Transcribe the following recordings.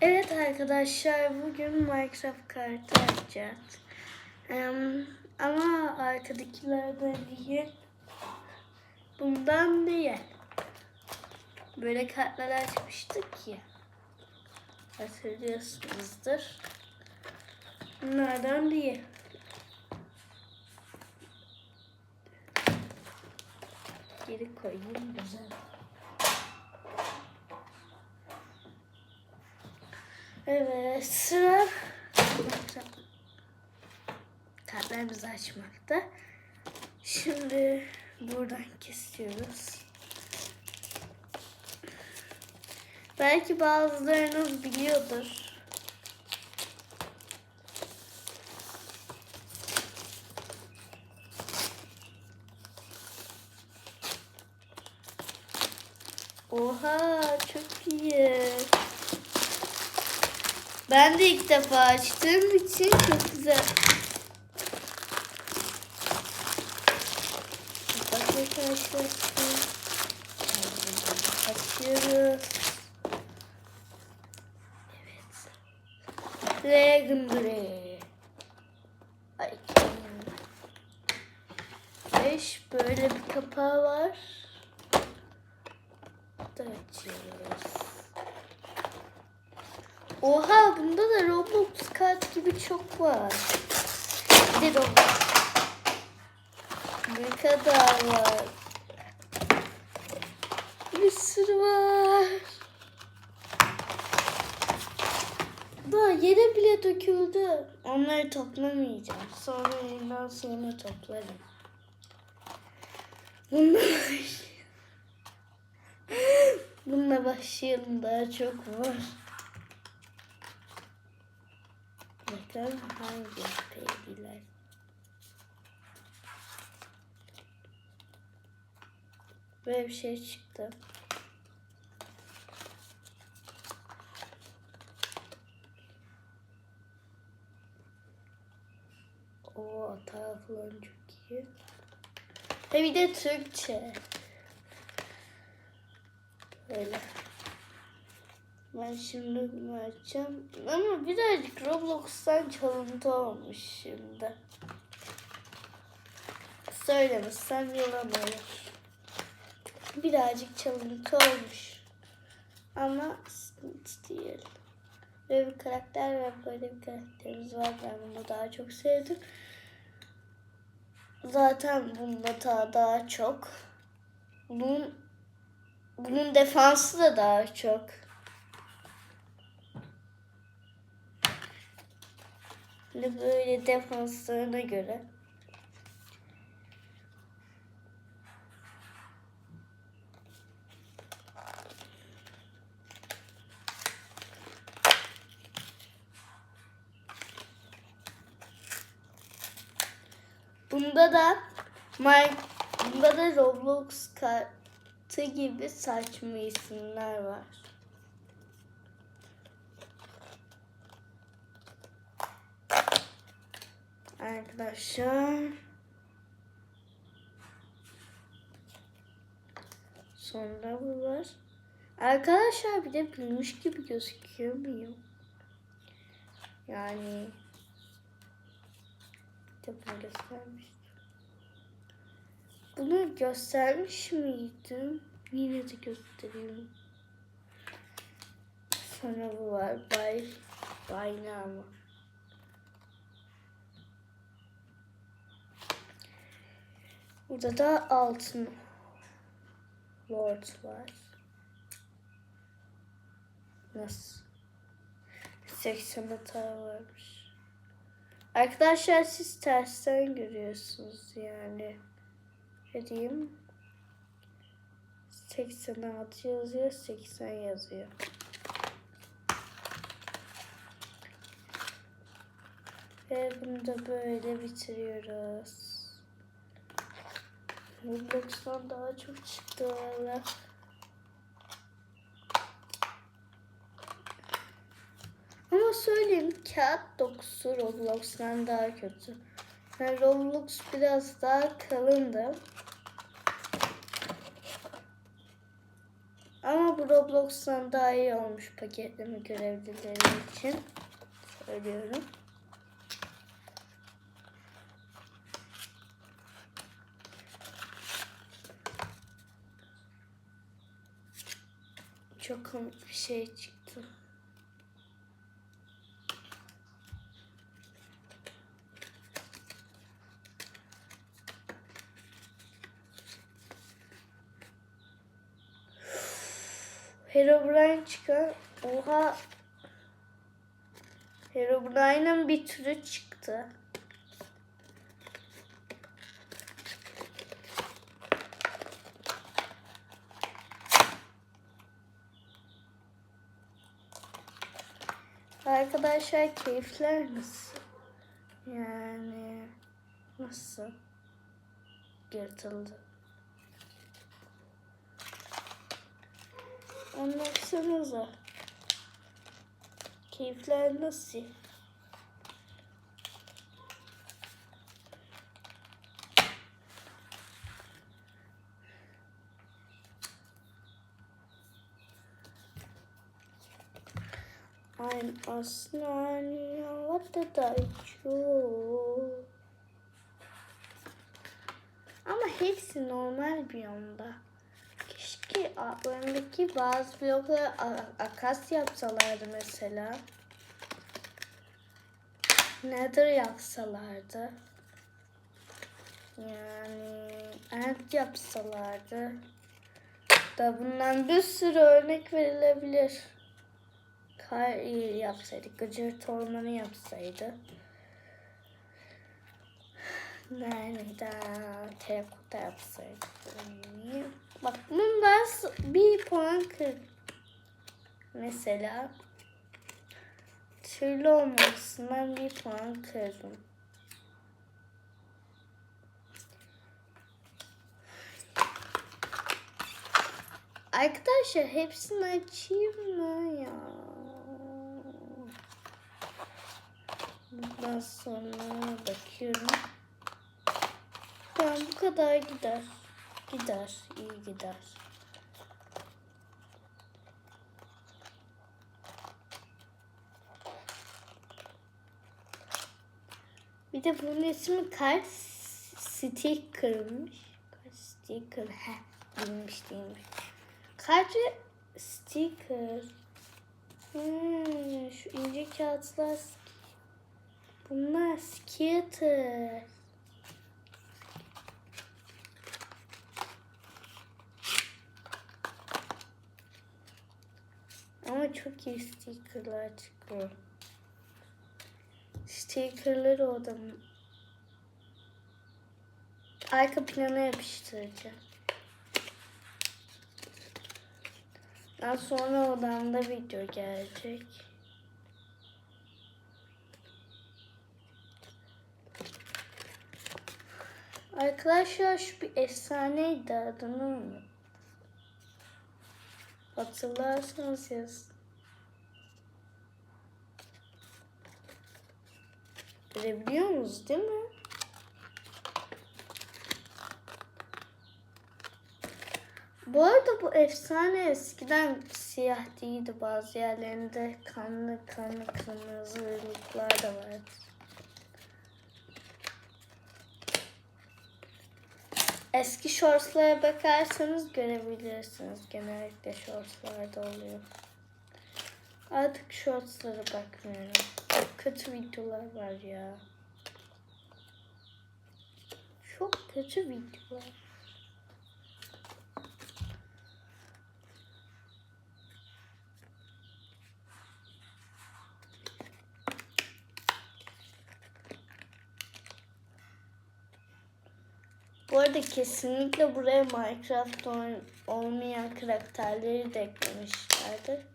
Evet arkadaşlar bugün Minecraft kartı açacağız. Em, ama arkadakilerden değil. Bundan değil. Böyle kartlar açmıştık ya. Hatırlıyorsunuzdur. Bunlardan değil. Geri koyayım güzel. Evet sıra kartlarımızı açmakta. Şimdi buradan kesiyoruz. Belki bazılarınız biliyordur. Oha çok iyi. Ben de ilk defa açtığım için çok güzel. Bak arkadaşlar. Açıyoruz. Evet. Legendary. Ay. Beş böyle bir kapağı var. Da açıyoruz. Oha bunda da Roblox kart gibi çok var. Bir de. Ne kadar var? Bir sürü var. Daha yere bile döküldü. Onları toplamayacağım. Sonra yeniden sonra toplarım. Başlayalım. Bununla başlayalım daha çok var. Bakalım hangi peygiler. Böyle bir şey çıktı. O tarafların çok iyi. Ve bir de Türkçe. Böyle. Ben şimdi bunu açacağım. Ama birazcık Roblox'tan çalıntı olmuş şimdi. Söylemezsem yalan. Birazcık çalıntı olmuş. Ama sıkıntı değil. Böyle bir karakter ve böyle bir karakterimiz var. Ben bunu daha çok sevdim. Zaten bunda daha, daha çok. Bunun bunun defansı da daha çok. Böyle defanslarına göre. Bunda da My, bunda da Roblox kartı gibi saçma isimler var. Arkadaşlar. Sonra bu var. Arkadaşlar bir de bilmiş gibi gözüküyor muyum? Yani de bunu göstermiştim. Bunu göstermiş miydim? Yine de göstereyim. Sonra bu var. Bay Baynama. Burada da altın Lord var. Nasıl? 80 hata varmış. Arkadaşlar siz tersten görüyorsunuz yani. Ne diyeyim? 86 yazıyor, 80 yazıyor. Ve bunu da böyle bitiriyoruz. Roblox'tan daha çok çıktı valla. Ama söyleyeyim kağıt dokusu Roblox'tan daha kötü. Yani Roblox biraz daha kalındı. Ama bu Roblox'tan daha iyi olmuş paketleme görevlileri için. Söylüyorum. Çok komik bir şey çıktı. Herobrine çıkar. Oha. Herobrine'ın bir türü çıktı. Arkadaşlar keyifler nasıl? Yani nasıl? Yırtıldı. Anlatsanıza. Keyifler nasıl? I'm a snarly, what did I do? Ama hepsi normal bir yolda. Keşke önündeki bazı blokları akas yapsalardı mesela. Nether yapsalardı. Yani end yapsalardı. Da bundan bir sürü örnek verilebilir. Kar yapsaydı, gıcırt ormanı yapsaydı. Nereden terakota yapsaydı. Bak bundan bir puan kır. Mesela türlü olmasından bir puan kırdım. Arkadaşlar hepsini açayım mı ya? Bundan sonra bakıyorum. Tamam bu kadar gider. Gider, iyi gider. Bir de bunun ismi kart sticker'mış. Kart sticker. He, bilmiş değilmiş. Kart sticker. Hmm, şu ince kağıtlar. Bunlar skitter. Ama çok iyi stickerlar çıkıyor. Stickerları odam. Arka plana yapıştıracağım. Daha sonra odamda video gelecek. Arkadaşlar şu bir efsaneydi adını unuttum. Hatırlarsanız yazın. Görebiliyor musunuz değil mi? Bu arada bu efsane eskiden siyah değildi. Bazı yerlerinde kanlı kanlı kırmızılıklar da vardı. Eski shortslara bakarsanız görebilirsiniz. Genellikle shortslarda oluyor. Artık shortslara bakmıyorum. Kötü videolar var ya. Çok kötü videolar. Arada kesinlikle buraya Minecraft olmayan karakterleri de eklemişlerdi.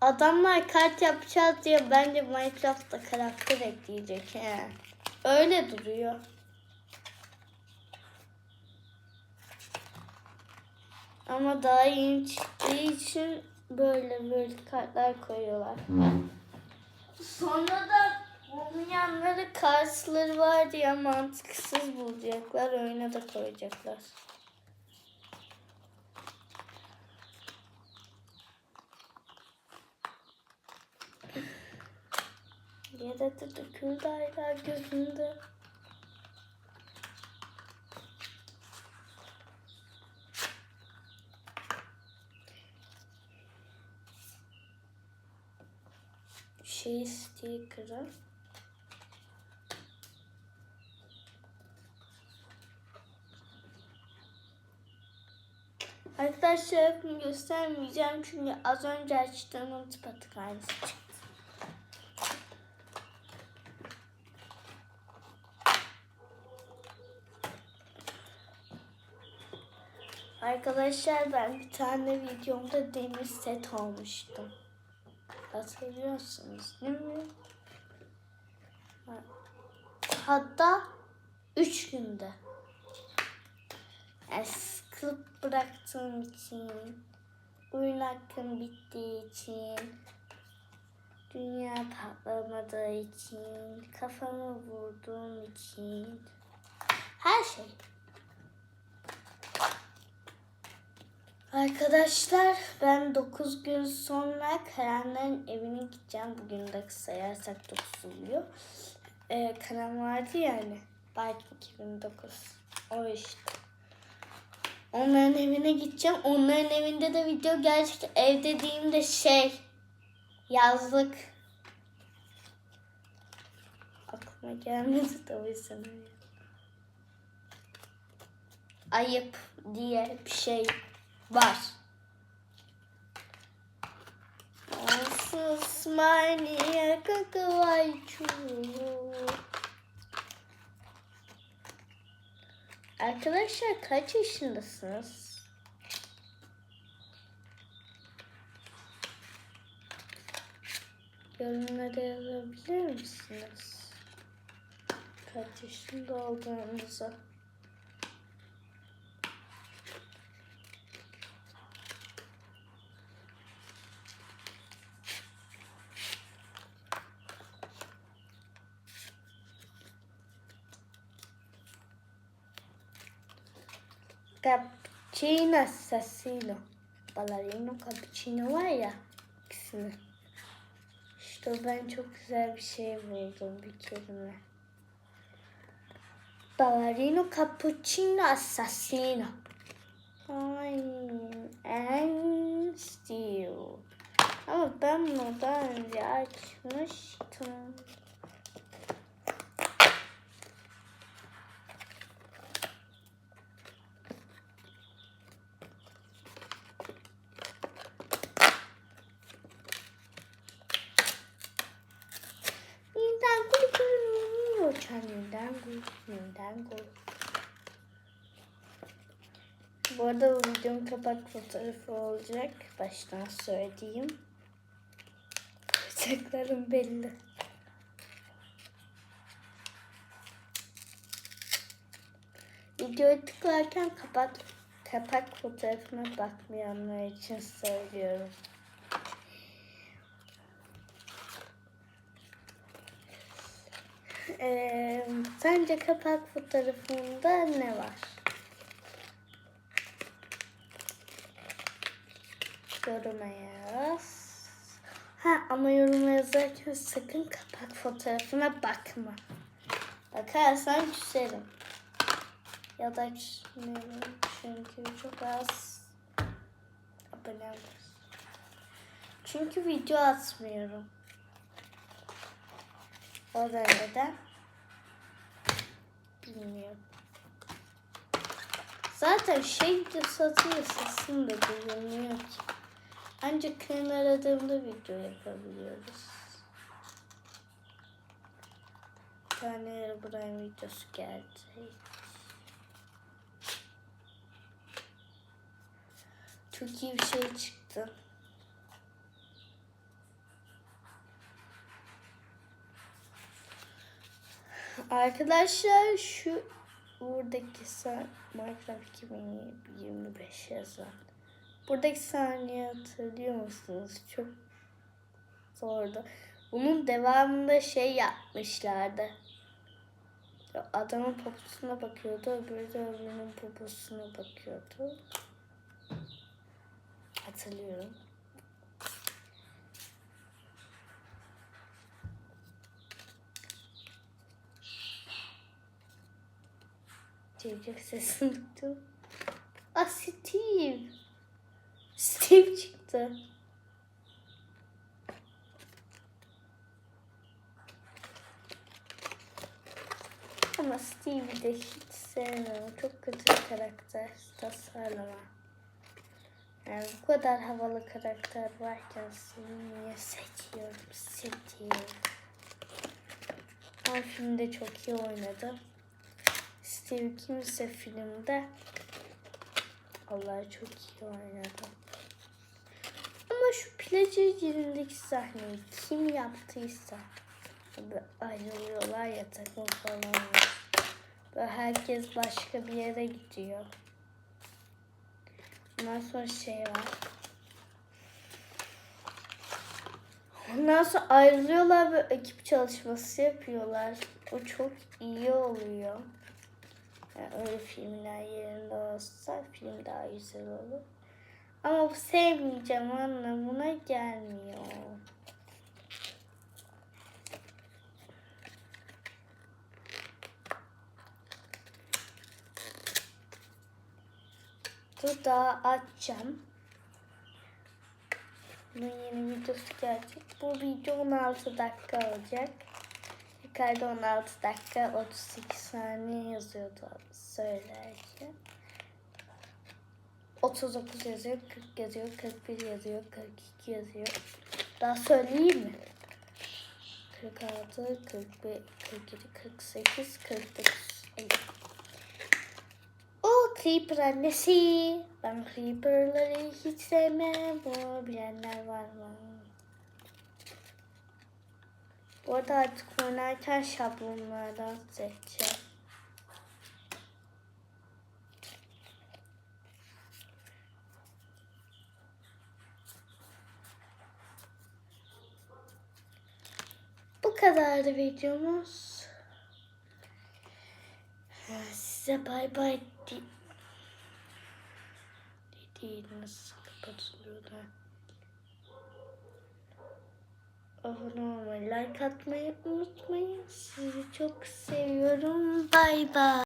Adamlar kart yapacağız diye bence Minecraft'ta karakter ekleyecek he. Öyle duruyor. Ama daha yeni çıktığı için böyle böyle kartlar koyuyorlar. Sonra da Olmayanları Karsları var diye mantıksız bulacaklar. Oyuna da koyacaklar. Yere de döküldü aylar gözünde. Şey sticker'ı. Bunu göstermeyeceğim çünkü az önce açtığımın tıpatık aynısı çıktı. Arkadaşlar ben bir tane videomda demir set almıştım. Hatırlıyorsunuz değil mi? Hatta üç günde. Yani sıkılıp bıraktığım için, oyun hakkım bittiği için, dünya patlamadığı için, kafamı vurduğum için, her şey. Arkadaşlar ben 9 gün sonra Karan'ların evine gideceğim. Bugün de sayarsak 9 oluyor. Ee, Karan vardı yani. Belki 2009. O işte. Onların evine gideceğim. Onların evinde de video gelecek. Ev dediğimde şey yazlık. Aklıma gelmedi yüzden öyle. Ayıp diye bir şey var. Onsuz maniye kakavayçu. Arkadaşlar kaç yaşındasınız? Yorumlara yazabilir misiniz? Kaç yaşında olduğunuzu. Cappuccino assassino. Cappuccino var ya ikisini. İşte ben çok güzel bir şey buldum bir kelime. Ballerino cappuccino assassino. Fine and still. Ama ben bunu daha önce açmıştım. Nindan gulu. Bu arada bu videonun kapak fotoğrafı olacak. Baştan söyleyeyim. Bacaklarım belli. Videoyu tıklarken kapak, kapak fotoğrafına bakmayanlar için söylüyorum. Ee, sence kapak fotoğrafında ne var? Yoruma yaz. Ha ama yoruma yazarken sakın kapak fotoğrafına bakma. Bakarsan küserim. Ya da küsmüyorum çünkü çok az abone var. Çünkü video atmıyorum. O da neden? Bilmiyorum. Zaten şey de satıyor sesim de duyulmuyor ki. Ancak köyün aradığımda video yapabiliyoruz. Bir tane Brian videosu geldi. Çok iyi bir şey çıktı. Arkadaşlar şu buradaki sa- Minecraft 2025 yazan. Buradaki saniye hatırlıyor musunuz? Çok zordu. Bunun devamında şey yapmışlardı. Adamın poposuna bakıyordu, öbürü de öbürünün poposuna bakıyordu. Hatırlıyorum. Steve sesini duydum. Ah Steve. Steve çıktı. Ama Steve'i de hiç sevmiyorum. Çok kötü bir karakter tasarlama. Yani bu kadar havalı karakter varken seni niye seçiyorum? Steve. Ama filmde çok iyi oynadı. Steve kimse filmde Allah çok iyi oynadı. Ama şu plajı yerindeki sahneyi kim yaptıysa Böyle ayrılıyorlar ya takım falan. Böyle herkes başka bir yere gidiyor. Ondan sonra şey var. Ondan sonra ayrılıyorlar ve ekip çalışması yapıyorlar. O çok iyi oluyor. Yani öyle filmler yerinde olsa film daha güzel olur. Ama bu sevmeyeceğim anlamına gelmiyor. Dudağı açacağım. Bunun yeni videosu gelecek. Bu video 16 dakika olacak. Yukarıda 16 dakika 38 saniye yazıyordu söylerken. 39 yazıyor, 40 yazıyor, 41 yazıyor, 42 yazıyor. Daha söyleyeyim mi? 46, 41, 47, 48, 49. Evet. O Creeper annesi. Ben Creeper'ları hiç sevmem. Bunu bilenler var mı? Bu arada artık oynarken şablonlardan seçeceğim. Bu kadardı videomuz. Size bay bay di değil nasıl kapatılıyorlar. Abone olmayı, like atmayı unutmayın. Sizi çok seviyorum. Bay bay.